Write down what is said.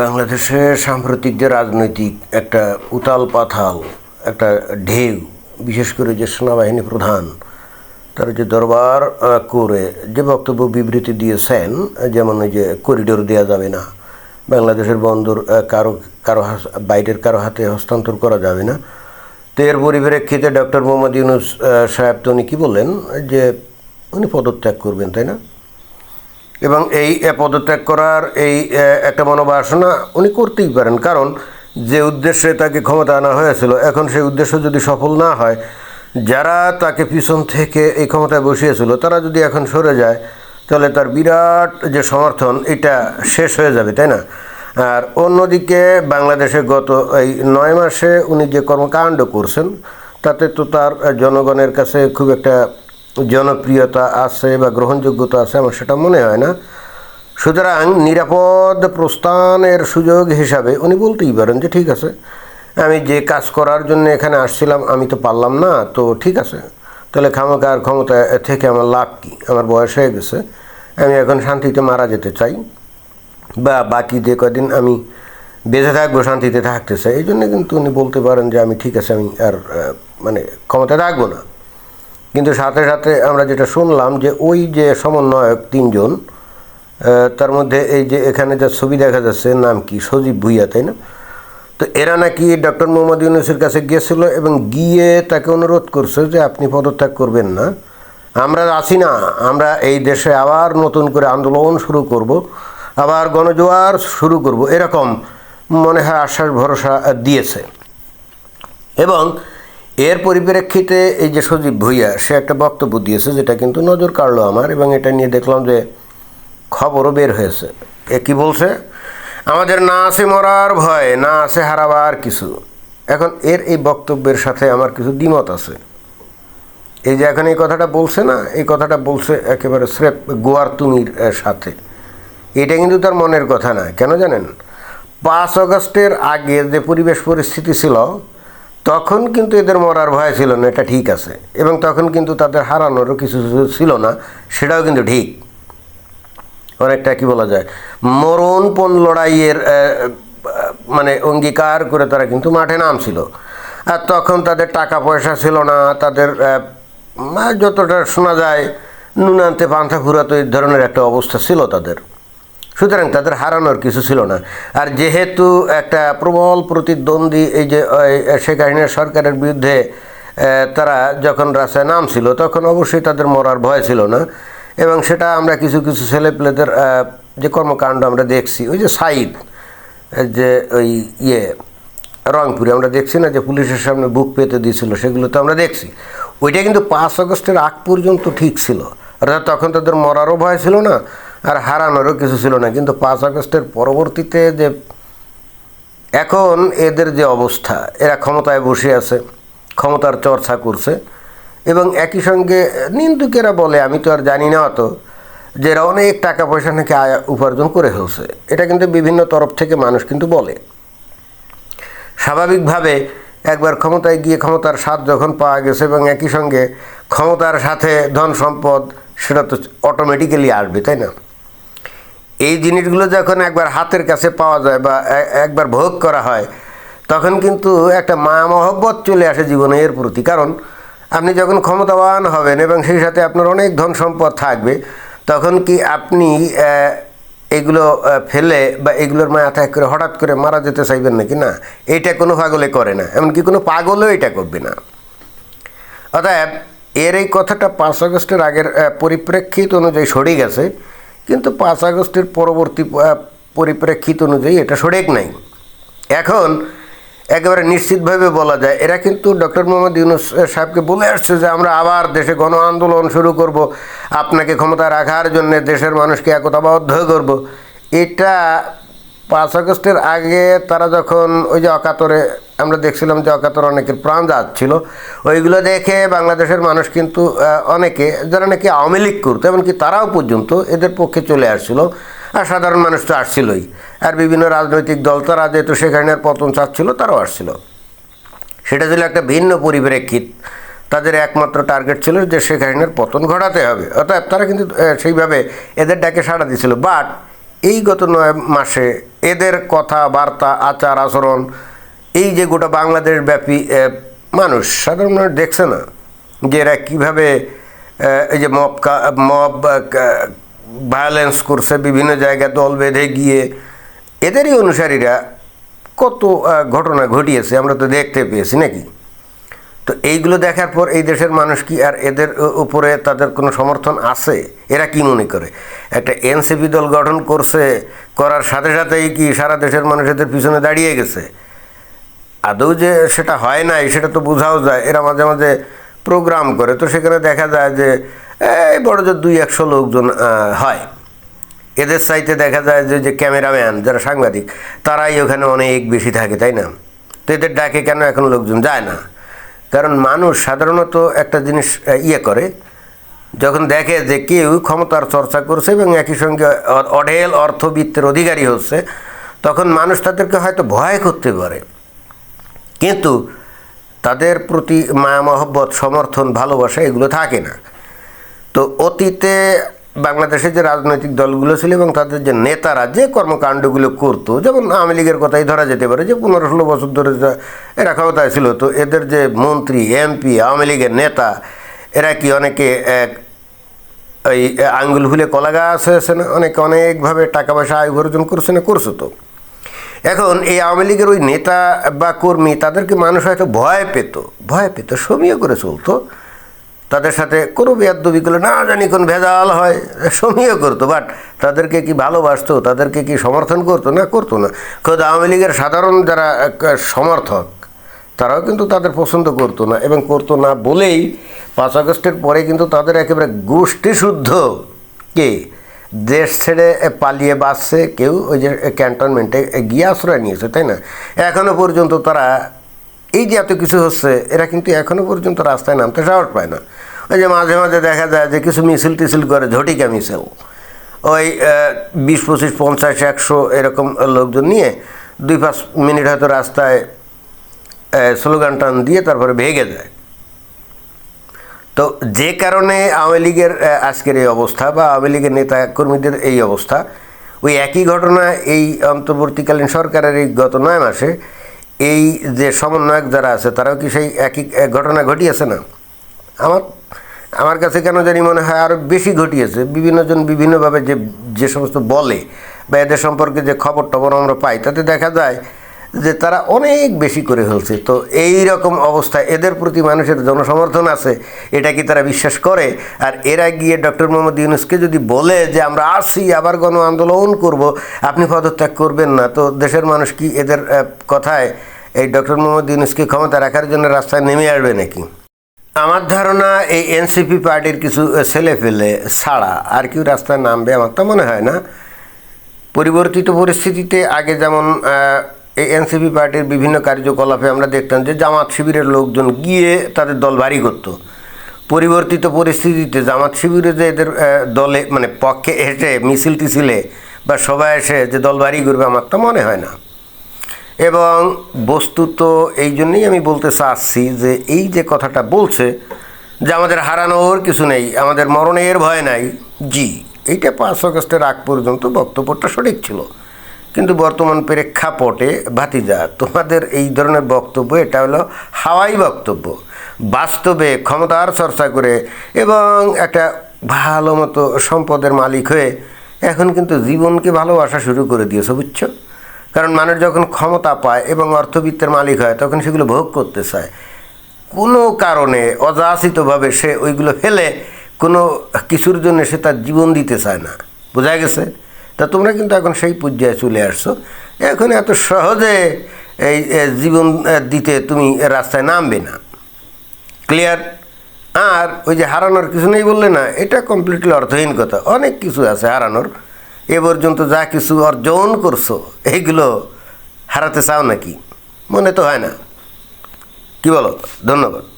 বাংলাদেশে সাম্প্রতিক যে রাজনৈতিক একটা উতাল পাথাল একটা ঢেউ, বিশেষ করে যে সেনাবাহিনী প্রধান, তারা যে দরবার করে যে বক্তব্য বিবৃতি দিয়েছেন, যেমন ওই যে করিডোর দেওয়া যাবে না, বাংলাদেশের বন্দর কারও কারও বাইরের কারও হাতে হস্তান্তর করা যাবে না। তো এর পরিপ্রেক্ষিতে ডক্টর মোহাম্মদ ইউনুস সাহেব তো উনি কী বললেন? যে উনি পদত্যাগ করবেন, তাই না? এবং এই পদত্যাগ করার এই একটা মনোবাসনা উনি করতেই পারেন। কারণ যে উদ্দেশ্যে তাকে ক্ষমতা আনা হয়েছিল, এখন সেই উদ্দেশ্য যদি সফল না হয়, যারা তাকে পিছন থেকে এই ক্ষমতায় বসিয়েছিল, তারা যদি এখন সরে যায়, তাহলে তার বিরাট যে সমর্থন, এটা শেষ হয়ে যাবে, তাই না? আর অন্যদিকে বাংলাদেশে গত এই নয় মাসে উনি যে কর্মকাণ্ড করছেন, তাতে তো তার জনগণের কাছে খুব একটা জনপ্রিয়তা আছে বা গ্রহণযোগ্যতা আছে, আমার সেটা মনে হয় না। সুতরাং নিরাপদ প্রস্থানের সুযোগ হিসাবে উনি বলতেই পারেন যে ঠিক আছে, আমি যে কাজ করার জন্য এখানে আসছিলাম, আমি তো পারলাম না, তো ঠিক আছে। তাহলে খামাকার ক্ষমতা থেকে আমার লাভ কী? আমার বয়স হয়ে গেছে, আমি এখন শান্তিতে মারা যেতে চাই বা বাকি যে কদিন আমি বেঁচে থাকব, শান্তিতে থাকতে চাই, এই জন্য কিন্তু উনি বলতে পারেন যে আমি ঠিক আছে, আমি আর মানে ক্ষমতা রাখব না। কিন্তু সাথে সাথে আমরা যেটা শুনলাম যে ওই যে সমন্বয়ক তিনজন তার মধ্যে এই যে এখানে যা ছবি দেখা যাচ্ছে, নাম কি? সজীব ভুইয়া, তাই না? তো এরা নাকি ডক্টর মোহাম্মদ ইউনুসের কাছে গিয়েছিল এবং গিয়ে তাকে অনুরোধ করছে যে আপনি পদত্যাগ করবেন না। আমরা আছি না, আমরা এই দেশে আবার নতুন করে আন্দোলন শুরু করব, আবার গণজোয়ার শুরু করব, এরকম মনে হয় আশ্বাস ভরসা দিয়েছে। এবং এর পরিপ্রেক্ষিতে এই যে সজীব ভুইয়া, সে একটা বক্তব্য দিয়েছে যেটা কিন্তু নজর কাড়লো আমার এবং এটা নিয়ে দেখলাম যে খবরও বের হয়েছে। এ কি বলছে? আমাদের না আছে মরার ভয়, না আছে হারাবার কিছু। এখন এর এই বক্তব্যের সাথে আমার কিছু দ্বিমত আছে। এই যে এখন এই কথাটা বলছে না, এই কথাটা বলছে একেবারে স্রেফ গোয়ার তুমির সাথে। এটা কিন্তু তার মনের কথা না, কেন জানেন? পাঁচ অগস্টের আগে যে পরিবেশ পরিস্থিতি ছিল তখন কিন্তু এদের মরার ভয় ছিল না, এটা ঠিক আছে। এবং তখন কিন্তু তাদের হারানোরও কিছু ছিল না, সেটাও কিন্তু ঠিক। অনেকটা কি বলা যায় মরণপণ লড়াইয়ের মানে অঙ্গীকার করে তারা কিন্তু মাঠে নামছিল। আর তখন তাদের টাকা পয়সা ছিল না, তাদের যতটা শোনা যায়, নুন আনতে পান্থা ফুরাতো এই ধরনের একটা অবস্থা ছিল তাদের। সুতরাং তাদের হারানোর কিছু ছিল না। আর যেহেতু একটা প্রবল প্রতিদ্বন্দ্বী এই যে শেখ হাসিনার সরকারের বিরুদ্ধে তারা যখন রাস্তায় নামছিল, তখন অবশ্যই তাদের মরার ভয় ছিল না। এবং সেটা আমরা কিছু কিছু ছেলেপেলেদের যে কর্মকাণ্ড আমরা দেখছি, ওই যে সাইদ যে ওই ইয়ে রংপুরে, আমরা দেখছি না যে পুলিশের সামনে বুক পেতে দিয়েছিল, সেগুলো তো আমরা দেখছি। ওইটা কিন্তু পাঁচ আগস্টের আগ পর্যন্ত ঠিক ছিল। অর্থাৎ তখন তাদের মরারও ভয় ছিল না আর হারানোরও কিছু ছিল না। কিন্তু পাঁচ আগস্টের পরবর্তীতে যে এখন এদের যে অবস্থা, এরা ক্ষমতায় বসে আছে, ক্ষমতার চর্চা করছে এবং একই সঙ্গে নিন্দুকেরা বলে, আমি তো আর জানি না অত, যে এরা অনেক টাকা পয়সা নাকি আয় উপার্জন করে ফেলছে। এটা কিন্তু বিভিন্ন তরফ থেকে মানুষ কিন্তু বলে। স্বাভাবিকভাবে একবার ক্ষমতায় গিয়ে ক্ষমতার স্বাদ যখন পাওয়া গেছে এবং একই সঙ্গে ক্ষমতার সাথে ধন সম্পদ, সেটা তো অটোমেটিক্যালি আসবে, তাই না? এই জিনিসগুলো যখন একবার হাতের কাছে পাওয়া যায় বা একবার ভোগ করা হয়, তখন কিন্তু একটা মায়া মহব্বত চলে আসে জীবনে এর প্রতি। কারণ আপনি যখন ক্ষমতাবান হবেন এবং সেই সাথে আপনার অনেক ধন সম্পদ থাকবে, তখন কি আপনি এগুলো ফেলে বা এগুলোর মায়া ত্যাগ করে হঠাৎ করে মারা যেতে চাইবেন নাকি? না এটা কোনো পাগলে করে না। এমনকি কোনো পাগলও এটা করবে না। অতএব, এর এই কথাটা পাঁচ আগস্টের আগের পরিপ্রেক্ষিত অনুযায়ী সরে গেছে। কিন্তু পাঁচ আগস্টের পরবর্তী পরিপ্রেক্ষিত অনুযায়ী এটা সরেক নাই। এখন একেবারে নিশ্চিতভাবে বলা যায়, এরা কিন্তু ডক্টর মোহাম্মদ ইউনুস সাহেবকে বলে আসছে যে আমরা আবার দেশে গণ আন্দোলন শুরু করব, আপনাকে ক্ষমতা রাখার জন্য দেশের মানুষকে একতাবদ্ধ করব। এটা পাঁচ আগস্টের আগে তারা যখন ওই যে অকাতরে, আমরা দেখছিলাম যে অকাতরে অনেকের প্রাণ যাচ্ছিল, ওইগুলো দেখে বাংলাদেশের মানুষ কিন্তু অনেকে, যারা নাকি আওয়ামী লীগ করতো, এমনকি তারাও পর্যন্ত এদের পক্ষে চলে আসছিল, আর সাধারণ মানুষ তো আসছিলই। আর বিভিন্ন রাজনৈতিক দল তারা যেহেতু হাসিনার পতন চাচ্ছিল, তারাও আসছিল। সেটা ছিল একটা ভিন্ন পরিপ্রেক্ষিত। তাদের একমাত্র টার্গেট ছিল যে হাসিনার পতন ঘটাতে হবে। অর্থাৎ তারা কিন্তু সেইভাবে এদের ডাকে সাড়া দিয়েছিল বাট এই গত নয় মাসে এদের কথাবার্তা আচার, আচরণ, এই যে গোটা বাংলাদেশ ব্যাপী মানুষ, সাধারণ দেখছে না যে এরা কীভাবে এই যে মব মব ভায়োলেন্স করছে, বিভিন্ন জায়গায় দল বেঁধে গিয়ে। এদেরই অনুসারীরা কত ঘটনা ঘটিয়েছে, আমরা তো দেখতে পেয়েছি নাকি? তো এইগুলো দেখার পর এই দেশের মানুষ কি আর এদের উপরে তাদের কোনো সমর্থন আছে? এরা কি মনে করে? একটা এনসিপি দল গঠন করছে, করার সাথে সাথেই কি সারা দেশের মানুষ এদের পিছনে দাঁড়িয়ে গেছে? আদৌ যে সেটা হয় নাই, সেটা তো বোঝাও যায়। এরা মাঝে মাঝে প্রোগ্রাম করে, তো সেখানে দেখা যায় যে, এই বড় যে দুই একশো লোকজন হয়। এদের সাইতে দেখা যায় যে যে ক্যামেরাম্যান, যারা সাংবাদিক, তারাই ওখানে অনেক বেশি থাকে, তাই না? তো এদের ডাকে কেন এখন লোকজন যায় না? কারণ মানুষ সাধারণত একটা জিনিস ইয়ে করে, যখন দেখে যে কেউ ক্ষমতার চর্চা করছে এবং একই সঙ্গে অঢেল অর্থবিত্তের অধিকারী হচ্ছে, তখন মানুষ তাদেরকে হয়তো ভয় করতে পারে। কিন্তু তাদের প্রতি মায়া মহব্বত, সমর্থন, ভালোবাসা এগুলো থাকে না। তো অতীতে বাংলাদেশের যে রাজনৈতিক দলগুলো ছিল এবং তাদের যে নেতারা যে কর্মকাণ্ডগুলো করতো, যেমন আওয়ামী লীগের কথাই ধরা যেতে পারে যে পনেরো ষোলো বছর ধরে এরা ক্ষমতায় ছিল, তো এদের যে মন্ত্রী, এমপি, আওয়ামী লীগের নেতা, এরা কি অনেকে এক ওই আঙ্গুল ভুলে কলা গাছ হয়েছে না? অনেকে অনেকভাবে টাকা পয়সা আয় উপার্জন করছে না? করছে তো। এখন এই আওয়ামী লীগের ওই নেতা বা কর্মী, তাদেরকে মানুষ হয়তো ভয় পেত ভয় পেত সমীহ করে চলতো। তাদের সাথে কোনো বেয়াদবি করলে না জানি কোন ভেজাল হয় সমীহ করতো বাট তাদেরকে কি ভালোবাসতো, তাদেরকে কি সমর্থন করতো? না করতো না। খোদ আওয়ামী লীগের সাধারণ যারা সমর্থক, তারাও কিন্তু তাদের পছন্দ করতো না এবং করতো না বলেই পাঁচ আগস্টের পরে কিন্তু তাদের একেবারে গোষ্ঠী শুদ্ধ কে? দেশ ছেড়ে পালিয়ে বাঁচছে, কেউ ওই যে ক্যান্টনমেন্টে গিয়ে আশ্রয় নিয়েছে, তাই না? এখনও পর্যন্ত তারা, এই যে এত কিছু হচ্ছে, এরা কিন্তু এখনও পর্যন্ত রাস্তায় নামতে সাহস পায় না। ওই যে মাঝে মাঝে দেখা যায় যে কিছু মিছিল টিছিল করে, ঝটিকা মিছিল। ওই বিশ, পঁচিশ, পঞ্চাশ, একশো এরকম লোকজন নিয়ে দুই, পাঁচ মিনিট হয়তো রাস্তায় স্লোগান টান দিয়ে তারপরে ভেগে যায়। তো যে কারণে আওয়ামী লীগের আজকের এই অবস্থা বা আওয়ামী লীগের নেতা কর্মীদের এই অবস্থা, ওই একই ঘটনা এই অন্তর্বর্তীকালীন সরকারের এই গত নয় মাসে, এই যে সমন্বয়ক যারা আছে তারাও কি সেই একই ঘটনা ঘটিয়েছে না? আমার আমার কাছে কেন জানি মনে হয় আরও বেশি ঘটিয়েছে। বিভিন্নজন বিভিন্নভাবে যে যে সমস্ত বলে বা এদের সম্পর্কে যে খবর টবর আমরা পাই, তাতে দেখা যায় যে তারা অনেক বেশি করে ফেলছে তো এই রকম অবস্থা, এদের প্রতি মানুষের জনসমর্থন আছে, এটা কি তারা বিশ্বাস করে? আর এরা গিয়ে ডক্টর মোহাম্মদ ইউনুসকে যদি বলে যে আমরা আসি আবার গণ আন্দোলন করব, আপনি পদত্যাগ করবেন না। তো দেশের মানুষ কি এদের কথায় এই ডক্টর মোহাম্মদ ইউনুসকে ক্ষমতা রাখার জন্য রাস্তায় নেমে আসবে নাকি? আমার ধারণা এই এনসিপি পার্টির কিছু ছেলে ফেলে ছাড়া আর কেউ রাস্তায় নামবে আমার তো মনে হয় না। পরিবর্তিত পরিস্থিতিতে আগে যেমন এই এনসিপি পার্টির বিভিন্ন কার্যকলাপে আমরা দেখতাম যে জামাত শিবিরের লোকজন গিয়ে তাদের দল ভারী করত। পরিবর্তিত পরিস্থিতিতে জামাত শিবিরে যে এদের দলে মানে পক্ষে এসে মিছিল টিছিলে বা সবাই এসে যে দল ভারী করবে আমার তো মনে হয় না। এবং বস্তুত এই জন্যই আমি বলতে চাচ্ছি যে এই যে কথাটা বলছে যে আমাদের হারানোর কিছু নেই, আমাদের মরণের ভয় নাই, জি, এইটা পাঁচ অগস্টের আগ পর্যন্ত বক্তব্যটা সঠিক ছিল। কিন্তু বর্তমান প্রেক্ষাপটে, ভাতিজা, তোমাদের এই ধরনের বক্তব্য, এটা হলো হাওয়াই বক্তব্য। বাস্তবে ক্ষমতার চর্চা করে এবং একটা ভালো মতো সম্পদের মালিক হয়ে এখন কিন্তু জীবনকে ভালোবাসা শুরু করে দিয়েছে, বুঝছ? কারণ মানুষ যখন ক্ষমতা পায় এবং অর্থবিত্তের মালিক হয়, তখন সেগুলো ভোগ করতে চায়। কোনো কারণে অযাচিতভাবে সে ওইগুলো ফেলে কোনো কিছুর জন্য সে তার জীবন দিতে চায় না। বোঝা গেছে? তা তোমরা কিন্তু এখন সেই পর্যায়ে চলে আসছো। এখন এত সহজে এই জীবন দিতে তুমি রাস্তায় নামবে না। ক্লিয়ার? আর ওই যে হারানোর কিছু নেই বললে না, এটা কমপ্লিটলি অর্থহীন কথা। অনেক কিছু আছে হারানোর। এ পর্যন্ত যা কিছু অর্জন করছ, এইগুলো হারাতে চাও নাকি? মনে তো হয় না। কি বলো? ধন্যবাদ।